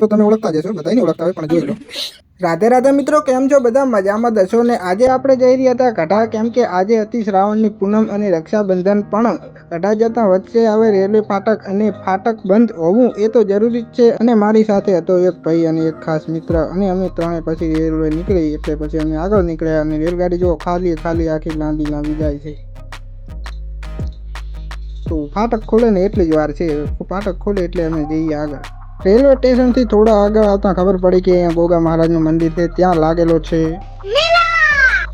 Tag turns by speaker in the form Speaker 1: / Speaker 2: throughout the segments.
Speaker 1: તો તમે ઓળખતા જશો બધાને ઓળખતા હોય પણ જોઈ લો. રાધે રાધે મિત્રો કેમ છો બધા? મજામાં દશો? ને આજે આપણે જઈ રહ્યા હતા કઢા કેમ કે આજે હતી શ્રાવણની પૂનમ અને રક્ષાબંધન પણ કઢા જતા વચ્ચે આવે રેલવે ફાટક અને ફાટક બંધ હોવું એ તો જરૂરી જ છે. અને મારી સાથે હતો એક ભાઈ અને એક ખાસ મિત્ર. અને અમે ત્રણે પછી રેલવે નીકળી એટલે પછી અમે આગળ નીકળ્યા અને રેલગાડી જો ખાલી ખાલી આખી લાંબી લાંબી જાય છે. તો ફાટક ખોલે ને એટલી જ વાર છે. ફાટક ખોલે એટલે અમે જઈએ આગળ. રેલવે સ્ટેશનથી થોડા આગળ આવતા ખબર પડી કે અહીંયા ગોગા મહારાજનું મંદિર છે, ત્યાં લાગેલો છે.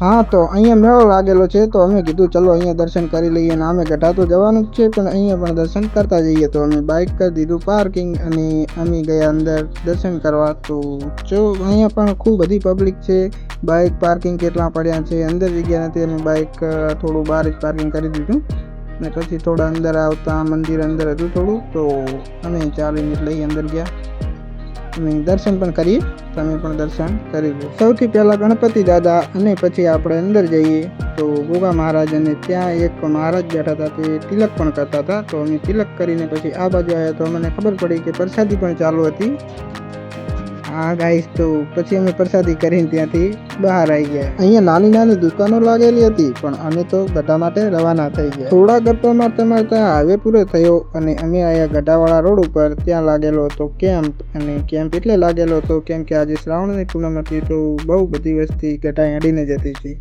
Speaker 1: હા, તો અહીંયા મેળો લાગેલો છે, તો અમે કીધું ચલો અહીંયા દર્શન કરી લઈએ અને અમે ગઢા તો જવાનું જ છે, પણ અહીંયા પણ દર્શન કરતા જઈએ. તો અમે બાઇક કરી દીધું પાર્કિંગ અને અમે ગયા અંદર દર્શન કરવા. તો જો અહીંયા પણ ખૂબ બધી પબ્લિક છે. બાઇક પાર્કિંગ કેટલા પડ્યા છે, અંદર જગ્યા નથી અમે બાઇક થોડું બહાર જ પાર્કિંગ કરી દીધું. ને પછી થોડા અંદર આવતા મંદિર અંદર હતું થોડું, તો અમે ચાલીને એટલે અંદર ગયા. અને દર્શન પણ કરીએ, તમે પણ દર્શન કરી લો. સૌથી પહેલાં ગણપતિ દાદા અને પછી આપણે અંદર જઈએ, તો ગોગા મહારાજ અને ત્યાં એક મહારાજ બેઠા હતા, તે તિલક પણ કરતા હતા. તો અમે તિલક કરીને પછી આ બાજુ આવ્યા, તો અમને ખબર પડી કે પ્રસાદી પણ ચાલુ હતી. હા ગાઈસ તો પછી અમે પ્રસાદી કરીને ત્યાંથી બહાર આવી ગયા. અહીંયા નાની નાની દુકાનો લાગેલી હતી, પણ અમે તો ગઢા માટે રવાના થઈ ગયા. થોડા ગપ્પા તમારે ત્યાં હાઈવે પૂરો થયો અને અમે આવ્યા ગઢાવાળા રોડ ઉપર ત્યાં લાગેલો હતો કેમ્પ અને કેમ્પ એટલે લાગેલો હતો કેમ કે આજે શ્રાવણની પૂનમ હતી તો બહુ બધી વસ્તી ગઢા અડીને જતી હતી.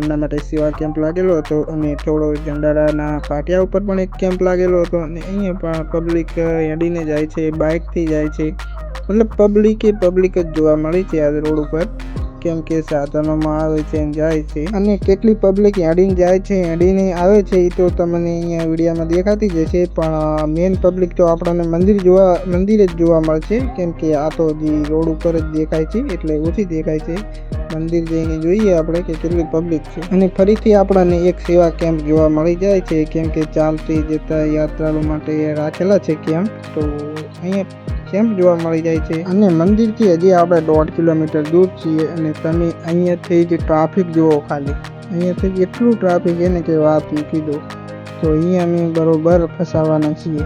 Speaker 1: એમના માટે સેવા કેમ્પ લાગેલો હતો અને થોડો જંડારાના પાટિયા ઉપર પણ એક કેમ્પ લાગેલો હતો. અને અહીંયા પણ પબ્લિક અડીને જાય છે બાઇકથી જાય છે. મતલબ પબ્લિક પબ્લિક જ જોવા મળી છે આ રોડ ઉપર. કેમ કે સાધનોમાં આવે છે અને જાય છે. અને કેટલી પબ્લિક એડીને જાય છે એડીને આવે છે, એ તો તમને અહીંયા વિડીયામાં દેખાતી જશે પણ મેઇન પબ્લિક તો આપણને મંદિર જોવા, મંદિર જ જોવા મળશે. કેમ કે આ તો જે રોડ ઉપર જ દેખાય છે, એટલે ઓછી દેખાય છે. મંદિર જઈને જોઈએ આપણે કે કેટલી પબ્લિક છે. અને ફરીથી આપણને એક સેવા કેમ્પ જોવા મળી જાય છે. કેમ કે ચાલતી જતા યાત્રાળુ માટે રાખેલા છે કેમ્પ. તો અહીંયા કેમ્પ જોવા મળી જાય છે? અને મંદિરથી હજી આપણે દોઢ કિલોમીટર દૂર છીએ અને તમે અહીંયાથી જે ટ્રાફિક જુઓ ખાલી. અહીંયાથી એટલું ટ્રાફિક એને કે વાત મૂકી દો. તો અહીંયા અમે બરોબર ફસાવાના છીએ.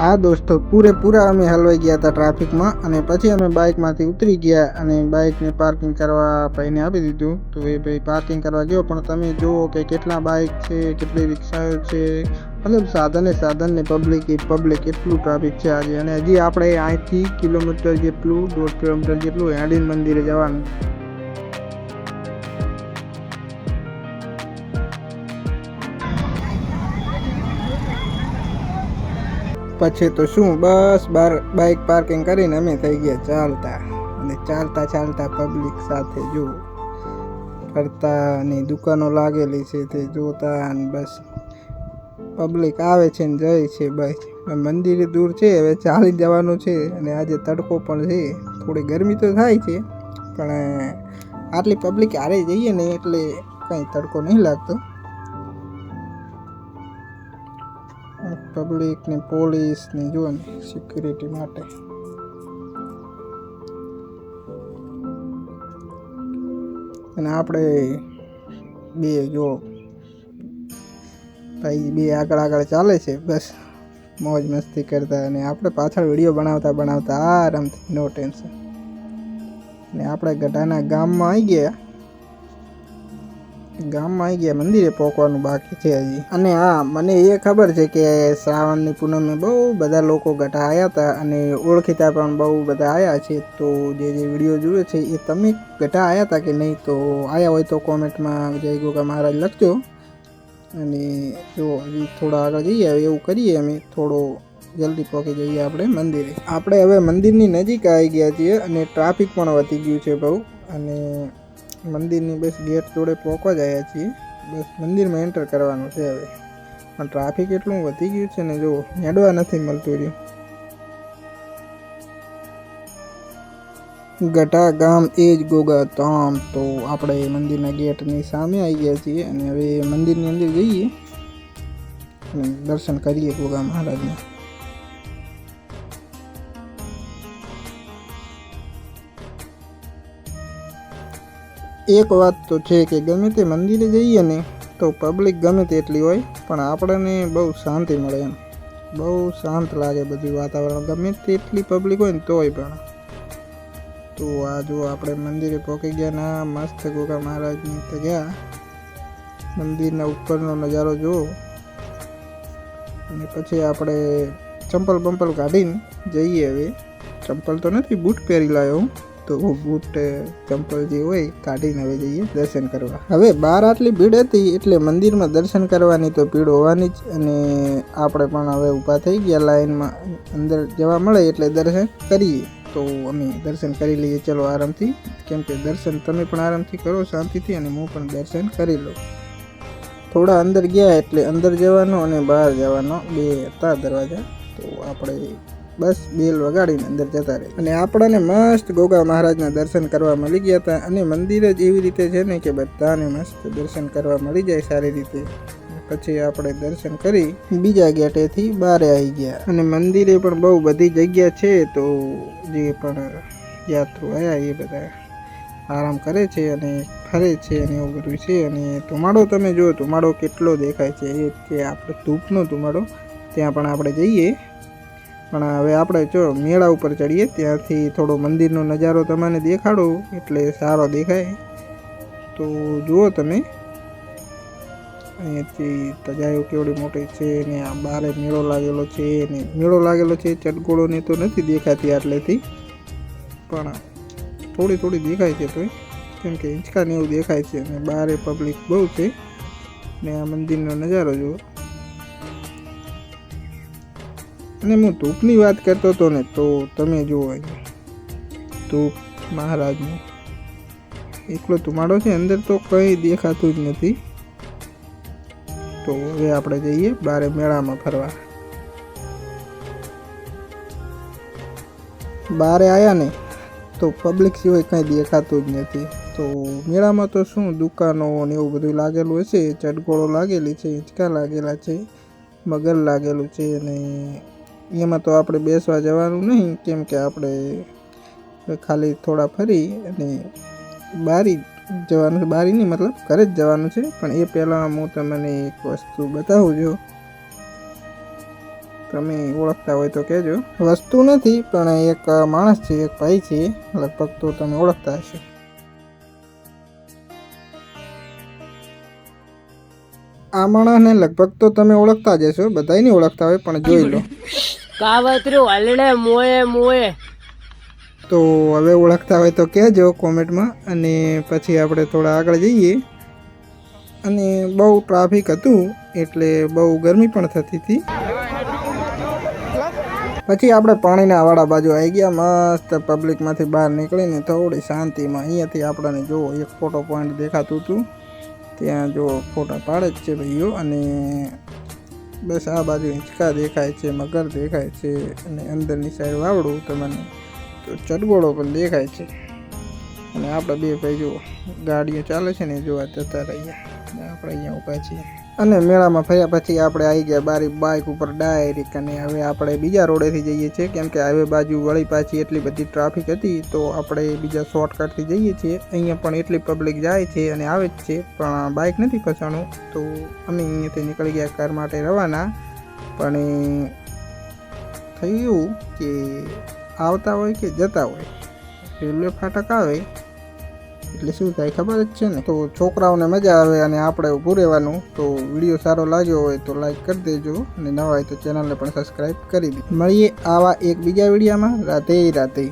Speaker 2: હા
Speaker 1: દોસ્તો પૂરેપૂરા અમે હલવાઈ ગયા હતા ટ્રાફિકમાં અને પછી અમે બાઇકમાંથી ઉતરી ગયા અને બાઇકને પાર્કિંગ કરવા ભાઈને આપી દીધું. તો એ ભાઈ પાર્કિંગ કરવા ગયો પણ તમે જુઓ કે કેટલા બાઇક છે કેટલી રિક્ષાઓ છે. મતલબ સાધને સાધન ને પબ્લિક એ પબ્લિક એટલું ટ્રાફિક છે આજે. અને હજી આપણે અહીંથી કિલોમીટર જેટલું દોઢ કિલોમીટર જેટલું હેડીન મંદિરે જવાનું. પછી તો શું? બસ બાર બાઇક પાર્કિંગ કરીને અમે થઈ ગયા ચાલતા. અને ચાલતા ચાલતા પબ્લિક સાથે જો ફરતા અને દુકાનો લાગેલી છે તે જોતા અને બસ પબ્લિક આવે છે ને જાય છે બસ. મંદિરે દૂર છે, હવે ચાલી જવાનું છે અને આજે તડકો પણ છે. થોડી ગરમી તો થાય છે, પણ આટલી પબ્લિક હારે જઈએ ને એટલે કંઈ તડકો નહીં લાગતો. પબ્લિક ને પોલીસ ને જો ને સિક્યુરિટી માટે. અને આપણે બે જો, ભાઈ બે આગળ આગળ ચાલે છે, બસ મોજ મસ્તી કરતા અને આપણે પાછળ વીડિયો બનાવતા બનાવતા આરામથી નો ટેન્શન ને આપણે ગઢાના ગામમાં આવી ગયા. ગામમાં આવી ગયા, મંદિરે પહોંચવાનું બાકી છે હજી. અને હા, મને એ ખબર છે કે શ્રાવણની પૂનમે બહુ બધા લોકો ગઢા આવ્યા હતા અને ઓળખીતા પણ બહુ બધા આવ્યા છે. તો જે જે વીડિયો જુએ છે એ તમે ગઢા આવ્યા હતા કે નહીં? તો આવ્યા હોય તો કોમેન્ટમાં જય ગોગા મહારાજ લખજો. અને જો હજી થોડા આગળ જઈએ, હવે એવું કરીએ અમે. થોડો જલ્દી પહોંચી જઈએ આપણે મંદિરે. આપણે હવે મંદિરની નજીક આવી ગયા છીએ અને ટ્રાફિક પણ વધી ગયું છે બહુ. અને મંદિરની બસ ગેટ જોડે પહોંચવા જ આવ્યા છીએ. બસ મંદિરમાં એન્ટર કરવાનું છે હવે. પણ ટ્રાફિક એટલું વધી ગયું છે ને જો, નેડવા નથી મળતું રહ્યું. ગટા ગામ એ જ ગોગા ધામ. તો આપણે મંદિરના ગેટની સામે આવી ગયા છીએ અને હવે મંદિરની અંદર જઈએ અને દર્શન કરીએ ગોગા મહારાજના. એક વાત તો છે કે ગમે તે મંદિરે જઈએ ને, તો પબ્લિક ગમે તેટલી હોય, પણ આપણને બહુ શાંતિ મળે એમ. બહુ શાંત લાગે બધું વાતાવરણ, ગમે તેટલી પબ્લિક હોય ને તોય પણ. તો આ જો આપણે મંદિરે પહોંચી ગયા ના મસ્ત ગોગા મહારાજની તો ગયા. મંદિરના ઉપરનો નજારો જુઓ. અને પછી આપણે ચંપલ બંપલ કાઢીને જઈએ હવે. ચંપલ તો નથી, બૂટ પહેરી લાવ્યો હું. તો બૂટ ચંપલ જે હોય કાઢીને હવે જઈએ દર્શન કરવા. હવે બહાર આટલી ભીડ હતી એટલે મંદિરમાં દર્શન કરવાની તો ભીડ હોવાની જ અને આપણે પણ હવે ઊભા થઈ ગયા લાઈનમાં અંદર જવા મળે એટલે દર્શન કરીએ. તો અમે દર્શન કરી લઈએ. ચલો આરામથી. કેમ કે દર્શન તમે પણ આરામથી કરો, શાંતિથી અને હું પણ દર્શન કરી લઉં. થોડા અંદર ગયા એટલે અંદર જવાનો અને બહાર જવાનો બે હતા દરવાજા. તો આપણે બસ બેલ વગાડીને અંદર જતા રહે. અને આપણને મસ્ત ગોગા મહારાજના દર્શન કરવા મળી ગયા હતા. અને મંદિર જ એવી રીતે છે ને કે બધાને મસ્ત દર્શન કરવા મળી જાય સારી રીતે. પછી આપણે દર્શન કરી બીજા ગેટેથી બહાર આવી ગયા. અને મંદિરે પણ બહુ બધી જગ્યા છે તો જે પણ યાત્રુ આવ્યા એ બધા આરામ કરે છે અને ફરે છે અને એવું બધું છે. અને ધુમાડો તમે જુઓ ધુમાડો કેટલો દેખાય છે. એ કે આપણે ધૂપનો ધુમાડો ત્યાં પણ આપણે જઈએ. પણ હવે આપણે જો મેળા ઉપર ચડીએ, ત્યાંથી થોડો મંદિરનો નજારો તમને દેખાડો, એટલે સારો દેખાય. તો જુઓ તમે, અહીંયાથી તજાયો કેવડી મોટી છે ને આ બારે મેળો લાગેલો છે ને મેળો લાગેલો છે, ચટગોળોને તો નથી દેખાતી આટલેથી, પણ થોડી થોડી દેખાય છે તોય. કેમ કે હિંચકા ને એવું દેખાય છે અને બારે પબ્લિક બહુ છે ને આ મંદિરનો નજારો જુઓ. અને હું ધૂપની વાત કરતો હતો ને, તો તમે જુઓ ધૂપ મહારાજનું. એકલો ધુમાડો છે, અંદર તો કંઈ દેખાતું જ નથી. તો હવે આપણે જઈએ બારે મેળામાં ફરવા. બારે આવ્યા ને, તો પબ્લિક સિવાય કંઈ દેખાતું જ નથી. તો મેળામાં તો શું દુકાનો ને એવું બધું લાગેલું હશે, ચટગોળો લાગેલી છે હિંચકા લાગેલા છે, મગર લાગેલું છે અને એમાં તો આપણે બેસવા જવાનું નહીં, કેમ કે આપણે ખાલી થોડા ફરી અને બારી જવાનું છે. બારી નહીં મતલબ ઘરે જ જવાનું છે, પણ એ પહેલાં હું તમને એક વસ્તુ બતાવું છું. તમે ઓળખતા હોય તો કહેજો. વસ્તુ નથી, પણ એક માણસ છે, એક ભાઈ છે, લગભગ તો તમે ઓળખતા હશો. આ માણસને લગભગ તો તમે ઓળખતા જ હશો બધાય નહીં ઓળખતા હોય પણ જોઈ લો.
Speaker 2: કાવતરું હલડે મોએ મોએ.
Speaker 1: તો હવે ઓળખતા હોય તો કહેજો કોમેન્ટમાં અને પછી આપણે થોડા આગળ જઈએ. અને બહુ ટ્રાફિક હતું એટલે બહુ ગરમી પણ થતી હતી. પછી આપણે પાણીના વાળા બાજુ આવી ગયા મસ્ત પબ્લિકમાંથી બહાર નીકળીને થોડી શાંતિમાં અહીંયાથી આપણને જોવો એક ફોટો પોઈન્ટ દેખાતું હતું. ત્યાં જો ફોટા પાડે જ છે ભાઈઓ અને બસ આ બાજુ હિંચકા દેખાય છે, મગર દેખાય છે અને અંદરની સાઈડ વાવડું તમને તો ચટગોળો પણ દેખાય છે. અને આપણે બે ભાઈ જુઓ ગાડીઓ ચાલે છે ને જોવા જતા રહીએ. આપણે અહીંયા ઊભા છીએ. અને મેળામાં ફર્યા પછી આપણે આવી ગયા બારી બાઇક ઉપર ડાયરેક અને હવે આપણે બીજા રોડેથી જઈએ છીએ. કેમ કે હાઈવે બાજુ વળી પાછી એટલી બધી ટ્રાફિક હતી તો આપણે બીજા શોર્ટકટથી જઈએ છીએ. અહીંયા પણ એટલી પબ્લિક જાય છે અને આવે જ છે, પણ બાઇક નથી ફસાણું. તો અમે અહીંયાથી નીકળી ગયા કાર માટે રવાના. પણ થયું કે આવતા હોય કે જતા હોય. રેલવે ફાટક આવે, એટલે શું થાય ખબર જ છે ને? તો છોકરાઓને મજા આવે અને આપણે ઊભું રહેવાનું. તો વીડિયો સારો લાગ્યો હોય તો લાઈક કરી દેજો અને નવા હોય તો ચેનલને પણ સબસ્ક્રાઈબ કરી દે. મળીએ આવા એક બીજા વિડીયામાં. રાતે રાધે.